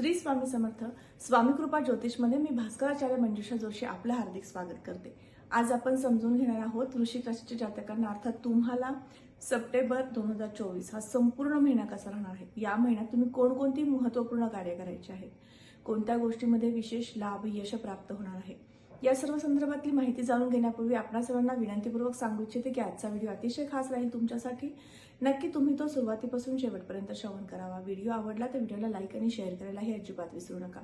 श्री स्वामी समर्थ स्वामी कृपा ज्योतिषमध्ये मी भास्कराचार्य मंजुषा जोशी आपलं हार्दिक स्वागत करते. आज आपण समजून घेणार आहोत ऋषिक राशीच्या जातकांना अर्थात तुम्हाला सप्टेंबर दोन हजार चोवीस हा संपूर्ण महिना कसा राहणार आहे? या महिन्यात तुम्ही कोणकोणती महत्त्वपूर्ण कार्य करायची आहेत? कोणत्या गोष्टीमध्ये विशेष लाभ यश प्राप्त होणार आहे? या सर्व संदर्भातली माहिती जाणून घेण्यापूर्वी आपणा सर्वांना विनंतीपूर्वक सांगू इच्छिते की आजचा व्हिडिओ अतिशय खास राहील तुमच्यासाठी. नक्की तुम्ही तो सुरुवातीपासून शेवटपर्यंत श्रवण करावा. व्हिडिओ आवडला तर व्हिडिओला लाईक आणि शेअर करायलाही अजिबात विसरू नका.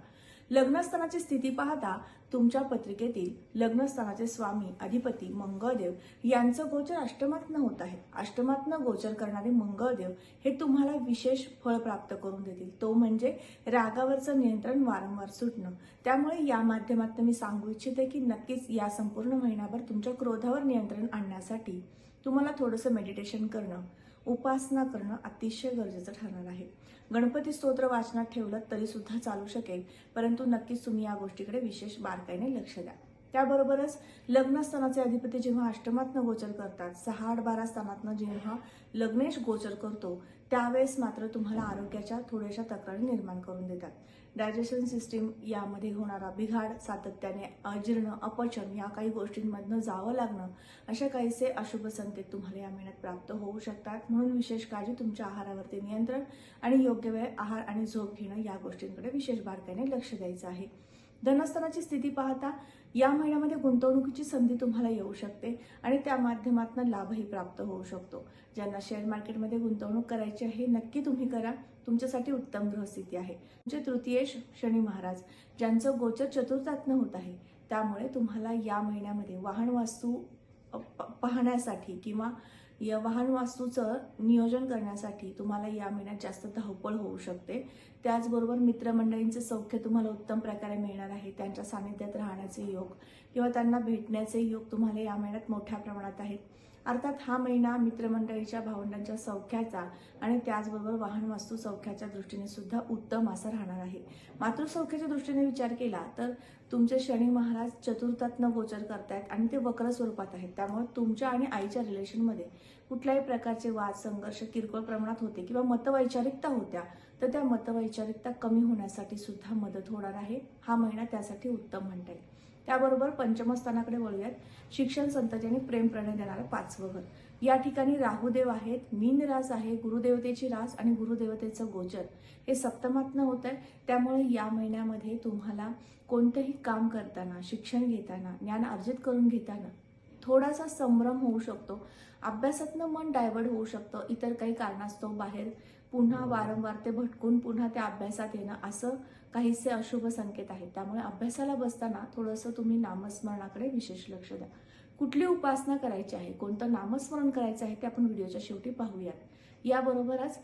लग्नस्थानाची स्थिती पाहता तुमच्या पत्रिकेतील लग्नस्थानाचे स्वामी अधिपती मंगळदेव यांचं गोचर अष्टमातनं होत आहे. अष्टमातनं गोचर करणारे मंगळदेव हे तुम्हाला विशेष फळ प्राप्त करून देतील. तो म्हणजे रागावरचं नियंत्रण वारंवार सुटणं. त्यामुळे या माध्यमातून मी सांगू इच्छिते की नक्कीच या संपूर्ण महिनाभर तुमच्या क्रोधावर नियंत्रण आणण्यासाठी तुम्हाला थोडंसं मेडिटेशन करणं उपासना करणं अतिशय गरजेचं ठरणार आहे. गणपती स्तोत्र वाचनात ठेवलं तरी सुद्धा चालू शकेल परंतु नक्कीच तुम्ही या गोष्टीकडे विशेष बारकाईने लक्ष द्या. त्याबरोबरच लग्नस्थानाचे अधिपती जेव्हा अष्टमातनं गोचर करतात सहा आठ बारा स्थानातनं जेव्हा लग्नेश गोचर करतो त्यावेळेस मात्र तुम्हाला आरोग्याच्या थोड्याशा तक्रारी निर्माण करून देतात. डायजेशन सिस्टीम यामध्ये होणारा बिघाड सातत्याने अजीर्ण अपचन या काही गोष्टींमधनं जावं लागणं अशा काहीसे अशुभ संकेत तुम्हाला या महिन्यात प्राप्त होऊ शकतात. म्हणून विशेष काळजी तुमच्या आहारावरती नियंत्रण आणि योग्य वेळ आहार आणि झोप घेणं या गोष्टींकडे विशेष बारकाईने लक्ष द्यायचं आहे. धनस्थानाची स्थिती पाहता या महिन्यामध्ये गुंतवणुकीची संधी तुम्हाला येऊ शकते आणि त्या माध्यमातून लाभही प्राप्त होऊ शकतो. ज्यांना शेअर मार्केटमध्ये गुंतवणूक करायची आहे नक्की तुम्ही करा. तुमच्यासाठी उत्तम ग्रहस्थिती आहे. म्हणजे तृतीयेश शनी महाराज ज्यांचं गोचर चतुर्थातनं होत आहे त्यामुळे तुम्हाला या महिन्यामध्ये वाहन वास्तू प- पाहण्यासाठी किंवा या वाहन वास्तूचं नियोजन करण्यासाठी तुम्हाला या महिन्यात जास्त धावपळ होऊ शकते. त्याचबरोबर मित्रमंडळींचे सौख्य तुम्हाला उत्तम प्रकारे मिळणार आहे. त्यांच्या सानिध्यात राहण्याचे योग किंवा त्यांना भेटण्याचे योग तुम्हाला या महिन्यात मोठ्या प्रमाणात आहेत. अर्थात हा महिना मित्रमंडळीच्या भावंडांच्या सौख्याचा आणि त्याचबरोबर वाहन वास्तू सौख्याच्या दृष्टीने सुद्धा उत्तम असा राहणार आहे. मातृसौख्याच्या दृष्टीने विचार केला तर तुमचे शनी महाराज चतुर्थातनं गोचर करतायत आणि ते वक्र स्वरूपात आहेत. त्यामुळे तुमच्या आणि आईच्या रिलेशनमध्ये कुठल्याही प्रकारचे वाद संघर्ष किरकोळ प्रमाणात होते किंवा मतवैचारिकता होत्या तर त्या मतवैचारिकता कमी होण्यासाठी सुद्धा मदत होणार आहे. हा महिना त्यासाठी उत्तम म्हणता येईल. त्याबरोबर पंचमस्थानाकडे वळूयात. शिक्षण आणि प्रेम प्रणय देणारं पाचवं घर. या ठिकाणी राहुदेव आहेत मीन रास आहे गुरुदेवतेची रास आणि गुरुदेवतेचं गोचर. हे सप्तमातनं होत आहे त्यामुळे या महिन्यामध्ये तुम्हाला कोणतंही काम करताना शिक्षण घेताना ज्ञान अर्जित करून घेताना थोडासा संभ्रम होऊ शकतो. अभ्यासातनं मन डायवर्ट होऊ शकतं. इतर काही कारणास्तव बाहेर पुन्हा वारंवार ते भटकून पुन्हा त्या अभ्यासात येणं असं काहीसे अशुभ संकेत आहेत. त्यामुळे अभ्यासाला बसताना थोडंसं तुम्ही नामस्मरणाकडे विशेष लक्ष द्या. कुठली उपासना करायची आहे? कोणतं नामस्मरण करायचं आहे ते आपण व्हिडिओच्या शेवटी पाहूयात. याबरोबरच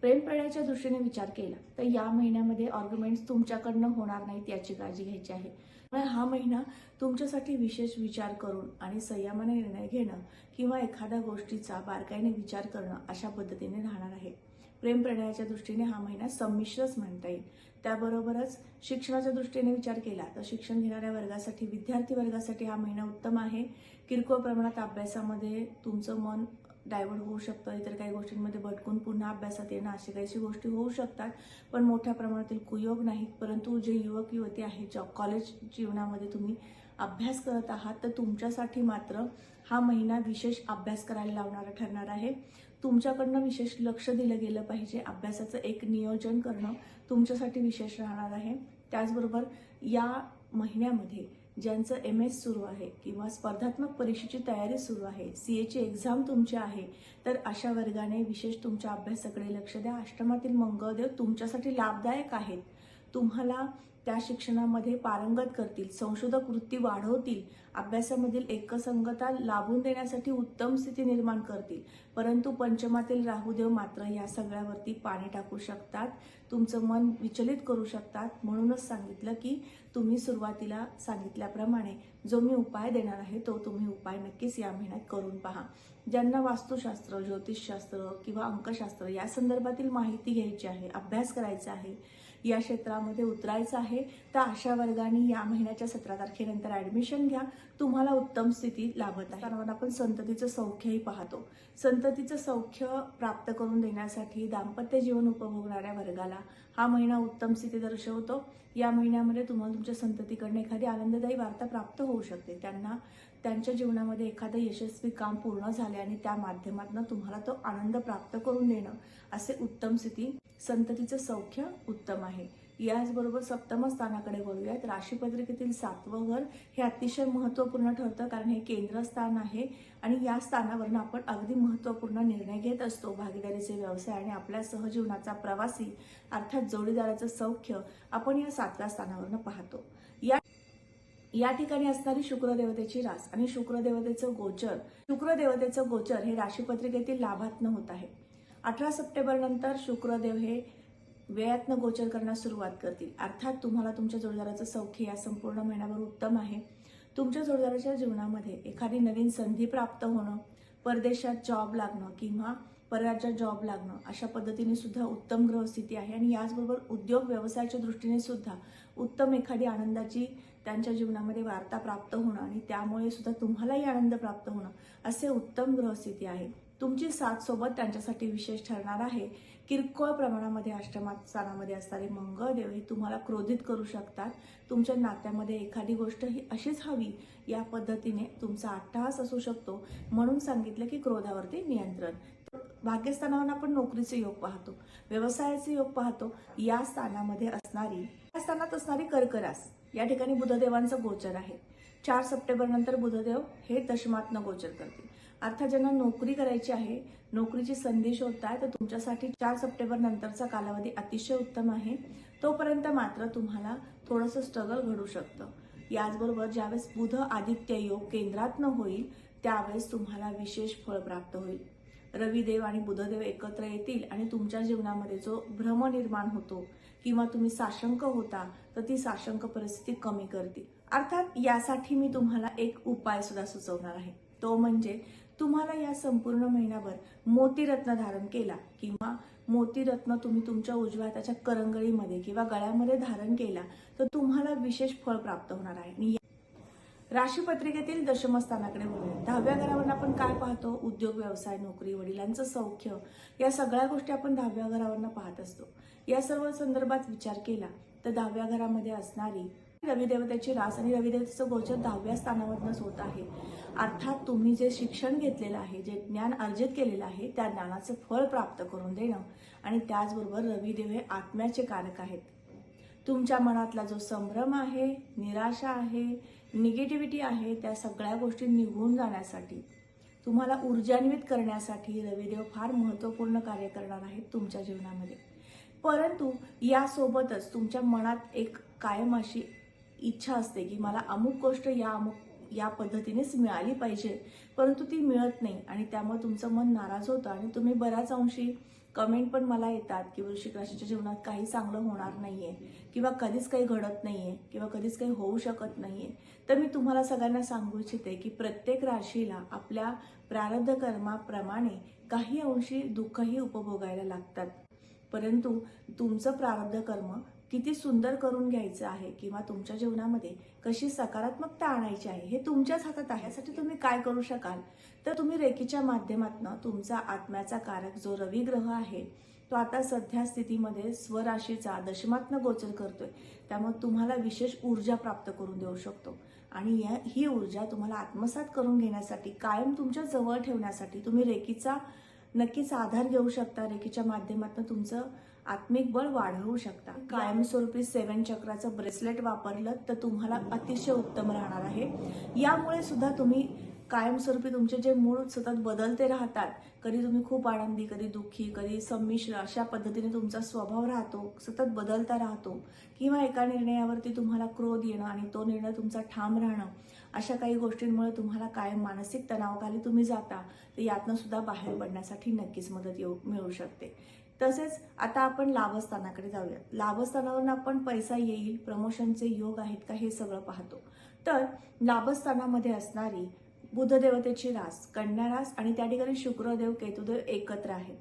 प्रेम प्रणयाच्या दृष्टीने विचार केला. तर या महिन्यामध्ये ऑर्ग्युमेंट्स तुमच्याकडनं होणार नाहीत याची काळजी घ्यायची आहे. त्यामुळे हा महिना तुमच्यासाठी विशेष विचार करून आणि संयमाने निर्णय घेणं किंवा एखाद्या गोष्टीचा बारकाईने विचार करणं अशा पद्धतीने राहणार आहे. प्रेम प्रणयाच्या दृष्टीने हा महिना संमिश्रच म्हणता येईल. त्याबरोबरच शिक्षणाच्या दृष्टीने विचार केला तर शिक्षण घेणाऱ्या वर्गासाठी विद्यार्थी वर्गासाठी हा महिना उत्तम आहे. किरकोळ प्रमाणात अभ्यासामध्ये तुमचं मन डायव्हर्ट होऊ शकतं इतर काही गोष्टींमध्ये भटकून पुन्हा अभ्यासात येणं अशा काहीशी गोष्टी होऊ शकतात पण मोठ्या प्रमाणातील कुयोग नाहीत. परंतु जे युवक युवती आहेत जॉ कॉलेज जीवनामध्ये तुम्ही अभ्यास करत आहात तर तुमच्यासाठी मात्र हा महिना विशेष अभ्यास करायला लावणारा ठरणार आहे. तुमच्याकडनं विशेष लक्ष दिलं गेलं पाहिजे. अभ्यासाचं एक नियोजन करणं तुमच्यासाठी विशेष राहणार आहे. त्याचबरोबर या महिन्यामध्ये ज्यांचं एम एस सुरू आहे किंवा स्पर्धात्मक परीक्षेची तयारी सुरू आहे सी एची एक्झाम तुमची आहे तर अशा वर्गाने विशेष तुमच्या अभ्यासाकडे लक्ष द्या. अष्टमातील मंगळदेव तुमच्यासाठी लाभदायक आहेत. तुम्हाला त्या शिक्षणामध्ये पारंगत करतील संशोधक वृत्ती वाढवतील अभ्यासामधील एकसंगता लाभून देण्यासाठी उत्तम स्थिती निर्माण करतील. परंतु पंचमातील राहुदेव मात्र या सगळ्यावरती पाणी टाकू शकतात तुमचं मन विचलित करू शकतात. म्हणूनच सांगितलं की तुम्ही सुरुवातीला सांगितल्याप्रमाणे जो मी उपाय देणार आहे तो तुम्ही उपाय नक्कीच या महिन्यात करून पहा. ज्यांना वास्तुशास्त्र ज्योतिषशास्त्र किंवा अंकशास्त्र या संदर्भातील माहिती घ्यायची आहे अभ्यास करायचा आहे या क्षेत्रामध्ये उतरायचं आहे तर अशा वर्गाने या महिन्याच्या सतरा तारखेनंतर ऍडमिशन घ्या. तुम्हाला उत्तम स्थिती लाभत आहे. कारण आपण संततीचं सौख्यही पाहतो. संततीचं सौख्य प्राप्त करून देण्यासाठी दाम्पत्य जीवन उपभोगणाऱ्या वर्गाला हा महिना उत्तम स्थिती दर्शवतो. या महिन्यामध्ये तुम्हाला तुमच्या संततीकडनं एखादी आनंददायी वार्ता प्राप्त होऊ शकते. त्यांना त्यांच्या जीवनामध्ये एखादं यशस्वी काम पूर्ण झाले आणि त्या माध्यमातून तुम्हाला तो आनंद प्राप्त करून देणं असे उत्तम स्थिती संततीचं सौख्य उत्तम आहे. याचबरोबर सप्तम स्थानाकडे वळूयात. राशीपत्रिकेतील सातवं घर हे अतिशय महत्त्वपूर्ण ठरतं कारण हे केंद्रस्थान आहे आणि या स्थानावरून आपण अगदी महत्त्वपूर्ण निर्णय घेत असतो. भागीदारीचे व्यवसाय आणि आपल्या सहजीवनाचा प्रवासी अर्थात जोडीदाराचं सौख्य आपण या सातव्या स्थानावरनं पाहतो. या या ठिकाणी असणारी शुक्रदेवतेची रास आणि शुक्रदेवतेचं गोचर शुक्रदेवतेचं गोचर हे राशीपत्रिकेतील लाभात्न होत आहे. अठरा सप्टेंबर नंतर शुक्रदेव हे वेळातनं गोचर करण्यास सुरुवात करतील. अर्थात तुम्हाला तुमच्या जोडदाराचं सौख्य या संपूर्ण महिन्याभर उत्तम आहे. तुमच्या जोडदाराच्या जीवनामध्ये एखादी नवीन संधी प्राप्त होणं परदेशात जॉब लागणं किंवा परराज्यात जॉब लागणं अशा पद्धतीने सुद्धा उत्तम ग्रहस्थिती आहे. आणि याचबरोबर उद्योग व्यवसायाच्या दृष्टीने सुद्धा उत्तम एखादी आनंदाची त्यांच्या जीवनामध्ये वार्ता प्राप्त होणं आणि त्यामुळे सुद्धा तुम्हालाही आनंद प्राप्त होणं असे उत्तम ग्रहस्थिती आहे. तुमची साथ सोबत त्यांच्यासाठी विशेष ठरणार आहे. किरकोळ प्रमाणामध्ये अष्टमात स्थानामध्ये असणारे मंगळदेव हे तुम्हाला क्रोधित करू शकतात. तुमच्या नात्यामध्ये एखादी गोष्ट ही अशीच हवी या पद्धतीने तुमचा अट्टहास असू शकतो. म्हणून सांगितलं की क्रोधावरती नियंत्रण. भाग्यस्थानावर आपण नोकरीचे योग पाहतो व्यवसायाचे योग पाहतो. या स्थानामध्ये असणारी या स्थानात असणारी कर्करास या ठिकाणी बुधदेवांचं गोचर आहे. चार सप्टेंबर नंतर बुधदेव हे दशमात्न गोचर करतील. अर्थात ज्यांना नोकरी करायची आहे नोकरीची संधी शोधताय तर तुमच्यासाठी चार सप्टेंबर नंतरचा कालावधी अतिशय उत्तम आहे. तोपर्यंत मात्र तुम्हाला थोडंसं स्ट्रगल घडू शकतं. याचबरोबर ज्यावेळेस बुध आदित्य योग केंद्रात न होईल त्यावेळेस तुम्हाला विशेष फळ प्राप्त होईल. रविदेव आणि बुधदेव एकत्र येतील आणि तुमच्या जीवनामध्ये जो भ्रम निर्माण होतो किंवा तुम्ही साशंक होता तर ती साशंक परिस्थिती कमी करतील. अर्थात यासाठी मी तुम्हाला एक उपाय सुद्धा सुचवणार आहे. तो म्हणजे तुम्हाला या संपूर्ण महिन्याभर मोतीरत्न धारण केला किंवा मोतीरत्न तुम्ही तुमच्या उजव्या हाताच्या करंगळीमध्ये किंवा गळ्यामध्ये धारण केला तर तुम्हाला विशेष फळ प्राप्त होणार आहे. आणि राशीपत्रिकेतील दशमस्थानाकडे बघूया. दहाव्या घरावर आपण काय पाहतो? उद्योग व्यवसाय नोकरी वडिलांचं सौख्य या सगळ्या गोष्टी आपण दहाव्या घरावरनं पाहत असतो. या सर्व संदर्भात विचार केला तर दहाव्या घरामध्ये असणारी रविदेवतेची रास आणि रविदेवतेचं गोचर दहाव्या स्थानावरनंच होत आहे. अर्थात तुम्ही जे शिक्षण घेतलेलं आहे जे ज्ञान अर्जित केलेलं आहे त्या ज्ञानाचं फळ प्राप्त करून देणं आणि त्याचबरोबर रविदेव हे आत्म्याचे कारक आहेत. तुमच्या मनातला जो संभ्रम आहे निराशा आहे निगेटिव्हिटी आहे त्या सगळ्या गोष्टी निघून जाण्यासाठी तुम्हाला ऊर्जान्वित करण्यासाठी रविदेव फार महत्त्वपूर्ण कार्य करणार आहेत तुमच्या जीवनामध्ये. परंतु यासोबतच तुमच्या मनात एक कायम अशी इच्छा असते की मला अमुक गोष्ट या अमुक या पद्धतीनेच मिळाली पाहिजे. परंतु ती मिळत नाही आणि त्यामुळे तुमचं मन नाराज होतं आणि तुम्ही बऱ्याच अंशी कमेंट पण मला येतात की वृश्चिक राशीच्या जीवनात काही चांगलं होणार नाहीये किंवा कधीच काही घडत नाहीये किंवा कधीच काही होऊ शकत नाहीये. तर मी तुम्हाला सगळ्यांना सांगू इच्छिते की प्रत्येक राशीला आपल्या प्रारब्ध कर्माप्रमाणे काही अंशी दुःखही उपभोगायला लागतात. परंतु तुमचं प्रारब्ध कर्म किती सुंदर करून घ्यायचं आहे किंवा तुमच्या जीवनामध्ये कशी सकारात्मकता आणायची आहे हे तुमच्याच हातात आहे. यासाठी तुम्ही काय करू शकाल? तर तुम्ही रेकीच्या माध्यमातून तुमचा आत्म्याचा कारक जो रवी ग्रह आहे तो आता सध्या स्थितीमध्ये स्वराशीचा दशमात्न गोचर करतोय. त्यामुळे तुम्हाला विशेष ऊर्जा प्राप्त करून देऊ शकतो. आणि या ही ऊर्जा तुम्हाला आत्मसात करून घेण्यासाठी कायम तुमच्या जवळ ठेवण्यासाठी तुम्ही रेकीचा नक्कीच आधार घेऊ शकता. रेकीच्या माध्यमातून तुमचं आत्मिक बळ वाढवू शकता. कायमस्वरूपी सेवन चक्राचं ब्रेसलेट वापरलं तर तुम्हाला अतिशय उत्तम राहणार आहे. यामुळे सुद्धा तुम्ही कायमस्वरूपी तुमचे जे मूळ सतत बदलते राहतात कधी तुम्ही खूप आनंदी कधी दुःखी कधी संमिश्र अशा पद्धतीने तुमचा स्वभाव राहतो सतत बदलता राहतो किंवा एका निर्णयावरती तुम्हाला क्रोध येणं आणि तो निर्णय तुमचा ठाम राहणं अशा काही गोष्टींमुळे तुम्हाला कायम मानसिक तणावाखाली तुम्ही जाता तर यातनं सुद्धा बाहेर पडण्यासाठी नक्कीच मदत येऊ मिळू शकते. तसेच आता आपण लाभस्थानाकडे जाऊया. लाभस्थानावरून आपण पैसा येईल प्रमोशनचे योग आहेत का हे सगळं पाहतो. तर लाभस्थानामध्ये असणारी बुधदेवतेची रास कन्या रास आणि त्या ठिकाणी शुक्रदेव केतुदेव एकत्र आहेत.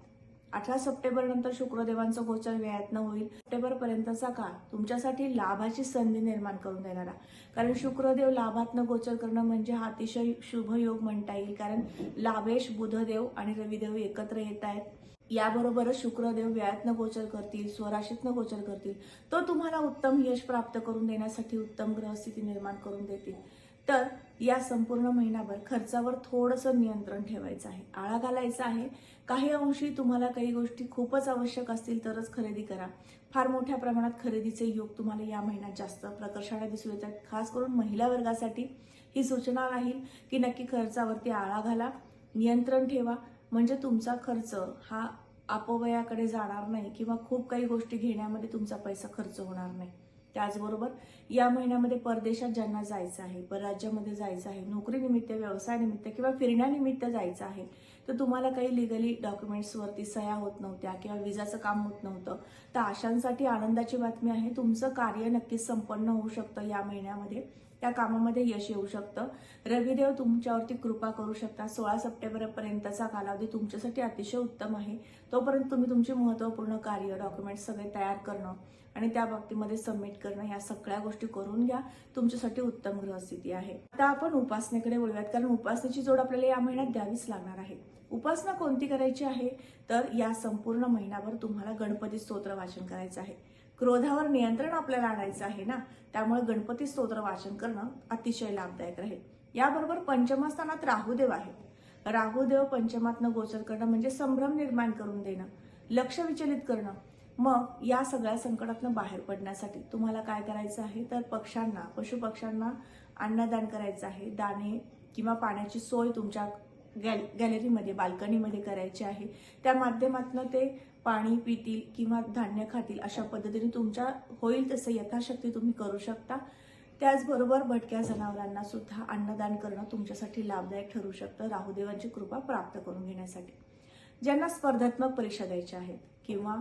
अठरा सप्टेंबर नंतर शुक्रदेवांचं गोचर वेळातनं होईल. सप्टेंबर पर्यंतचा काळ तुमच्यासाठी लाभाची संधी निर्माण करून देणारा. कारण शुक्रदेव लाभातनं गोचर करणं म्हणजे हा अतिशय शुभ योग म्हणता येईल. कारण लाभेश बुधदेव आणि रविदेव एकत्र येत आहेत. याबरोबरच शुक्रदेव व्यायातनं गोचर करतील स्वराशीतनं गोचर करतील. तो तुम्हाला उत्तम यश प्राप्त करून देण्यासाठी उत्तम ग्रहस्थिती निर्माण करून देतील. तर या संपूर्ण महिनाभर खर्चावर थोडंसं नियंत्रण ठेवायचं आहे. आळा घालायचा आहे. काही अंशी तुम्हाला काही गोष्टी खूपच आवश्यक असतील तरच खरेदी करा. फार मोठ्या प्रमाणात खरेदीचे योग तुम्हाला या महिन्यात जास्त प्रकर्षाने दिसून येतात खास करून महिला वर्गासाठी ही सूचना राहील की नक्की खर्चावरती आळा घाला नियंत्रण ठेवा म्हणजे तुमचा खर्च हा अपवयाकडे जाणार नाही किंवा खूप काही गोष्टी घेण्यामध्ये तुमचा पैसा खर्च होणार नाही. त्याचबरोबर या महिन्यामध्ये परदेशात ज्यांना जायचं आहे परराज्यामध्ये जायचं आहे नोकरीनिमित्त व्यवसायानिमित्त किंवा फिरण्यानिमित्त जायचं आहे तर तुम्हाला काही लिगली डॉक्युमेंट्सवरती सह्या होत नव्हत्या किंवा विजाचं काम होत नव्हतं. तर अशांसाठी आनंदाची बातमी आहे तुमचं कार्य नक्कीच संपन्न होऊ शकतं या महिन्यामध्ये. त्या कामामध्ये यश येऊ शकतं. रविदेव तुमच्यावरती कृपा करू शकता. सोळा सप्टेंबरपर्यंतचा कालावधी तुमच्यासाठी अतिशय उत्तम आहे. तोपर्यंत तुम्ही तुमचे महत्त्वपूर्ण कार्य डॉक्युमेंट्स सगळे तयार करणं आणि त्या बाबतीमध्ये सबमिट करणं या सगळ्या गोष्टी करून घ्या. तुमच्यासाठी उत्तम ग्रहस्थिती आहे. आता आपण उपासनेकडे बोलूयात कारण उपासनेची जोड आपल्याला या महिन्यात द्यावीच लागणार आहे. उपासना कोणती करायची आहे? तर या संपूर्ण महिनाभर तुम्हाला गणपती स्तोत्र वाचन करायचं आहे. क्रोधावर नियंत्रण आपल्याला आणायचं आहे ना? त्यामुळे गणपती स्तोत्र वाचन करणं अतिशय लाभदायक राहील. याबरोबर पंचमस्थानात राहुदेव आहे. राहुदेव पंचमातनं गोचर करणं म्हणजे संभ्रम निर्माण करून देणं लक्ष विचलित करणं. मग या सगळ्या संकटातनं बाहेर पडण्यासाठी तुम्हाला काय करायचं आहे? तर पक्ष्यांना पशुपक्ष्यांना अन्नदान करायचं आहे. दाणे किंवा पाण्याची सोय तुमच्या गॅल गॅलरीमध्ये बाल्कनीमध्ये करायची आहे. त्या माध्यमातून ते पाणी पितील किंवा धान्य खातील अशा पद्धतीने तुमच्या होईल तसं यथाशक्ती तुम्ही करू शकता. त्याचबरोबर भटक्या जनावरांना सुद्धा अन्नदान करणं तुमच्यासाठी लाभदायक ठरू शकतं. राहुदेवांची कृपा प्राप्त करून घेण्यासाठी. ज्यांना स्पर्धात्मक परीक्षा द्यायच्या आहेत किंवा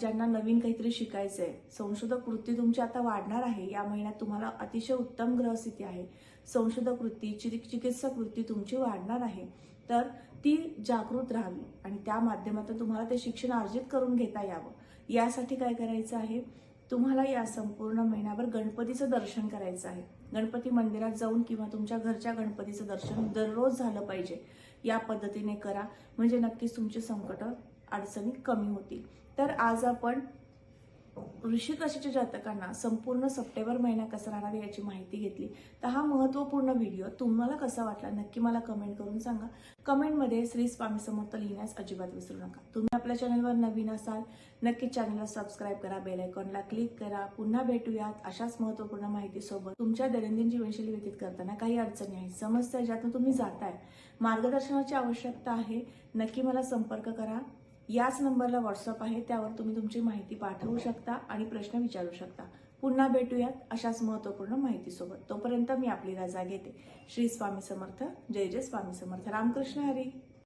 ज्यांना नवीन काहीतरी शिकायचं आहे संशोधक वृत्ती तुमची आता वाढणार आहे. या महिन्यात तुम्हाला अतिशय उत्तम ग्रहस्थिती आहे. संशोधक वृत्ती चिकित्सक वृत्ती तुमची वाढणार आहे. तर ती जागृत राहावी. आणि त्या माध्यमातून तुम्हाला ते शिक्षण अर्जित करून घेता यावं. यासाठी काय करायचं आहे? तुम्हाला या संपूर्ण महिन्याभर गणपतीचं दर्शन करायचं आहे. गणपती मंदिरात जाऊन किंवा तुमच्या घरच्या गणपतीचं दर्शन दररोज झालं पाहिजे. या पद्धतीने करा. म्हणजे नक्कीच तुमची संकट अडचणी कमी होतील. तर आज आपण वृश्चिक राशीच्या जातकांना संपूर्ण सप्टेंबर महिना कसा राहणार याची माहिती घेतली. तर हा महत्त्वपूर्ण व्हिडिओ तुम्हाला कसा वाटला नक्की मला कमेंट करून सांगा. कमेंटमध्ये श्री स्वामी समर्थ लिहिण्यास अजिबात विसरू नका. तुम्ही आपल्या चॅनलवर नवीन असाल नक्की चॅनलला सबस्क्राईब करा बेल आयकॉनला क्लिक करा. पुन्हा भेटूयात अशाच महत्त्वपूर्ण माहितीसोबत. तुमच्या दैनंदिन जीवनशैली व्यतीत करताना काही अडचणी आहेत समस्या ज्यातून तुम्ही जाताय. मार्गदर्शनाची आवश्यकता आहे. नक्की मला संपर्क करा. याच नंबरला व्हॉट्सअप आहे त्यावर तुम्ही तुमची माहिती पाठवू शकता आणि प्रश्न विचारू शकता. पुन्हा भेटूयात अशाच महत्त्वपूर्ण माहितीसोबत. तोपर्यंत मी आपली रजा घेते. श्री स्वामी समर्थ. जय जय स्वामी समर्थ. रामकृष्ण हरी.